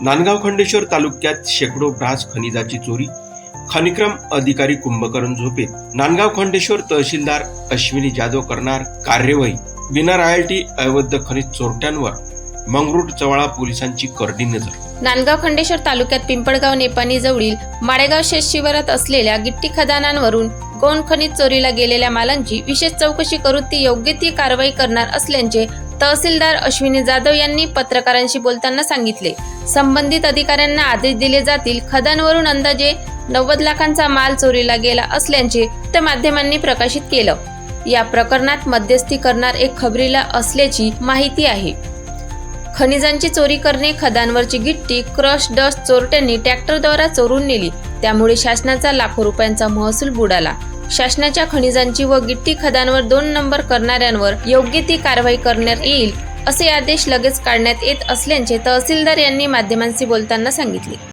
नांदगाव खंडेश्वर तालुक्यात शेकडो ब्रास खनिजाची चोरी. खनिक्रम अधिकारी कुंभकरण झोपे नांदगाव खंडेश्वर तहसीलदार अश्विनी जाधव करणार कार्यवाही. विना रॉयल्टी अवैध खनिज चोरट्यांवर. मंगरूट चवाळा पोलिसांची करडी नजर. नांदगाव खंडेश्वर तालुक्यात पिंपळगाव नेपाणी जवळील माळेगाव शेत शिवारात असलेल्या गिट्टी खदानांवरून कोण खनिज चोरीला गेलेल्या मालांची विशेष चौकशी करून ती योग्य ती कारवाई करणार असल्याचे तहसीलदार अश्विनी जाधव यांनी पत्रकारांशी बोलताना सांगितले. संबंधित अधिकाऱ्यांना आदेश दिले जातील. खदानवरून अंदाजे नव्वद लाखांचा माल चोरीला गेला असल्याचे त्या माध्यमांनी प्रकाशित केलं. या प्रकरणात मध्यस्थी करणार एक खबरीला असल्याची माहिती आहे. खनिजांची चोरी करणे खदांवरची गिट्टी क्रश डस्ट चोरट्यांनी ट्रॅक्टरद्वारा चोरून नेली. त्यामुळे शासनाचा लाखो रुपयांचा महसूल बुडाला. शासनाच्या खनिजांची व गिट्टी खदांवर दोन नंबर करणाऱ्यांवर योग्य ती कारवाई करण्यात येईल असे आदेश लगेच काढण्यात येत असल्याचे तहसीलदार यांनी माध्यमांशी बोलताना सांगितले.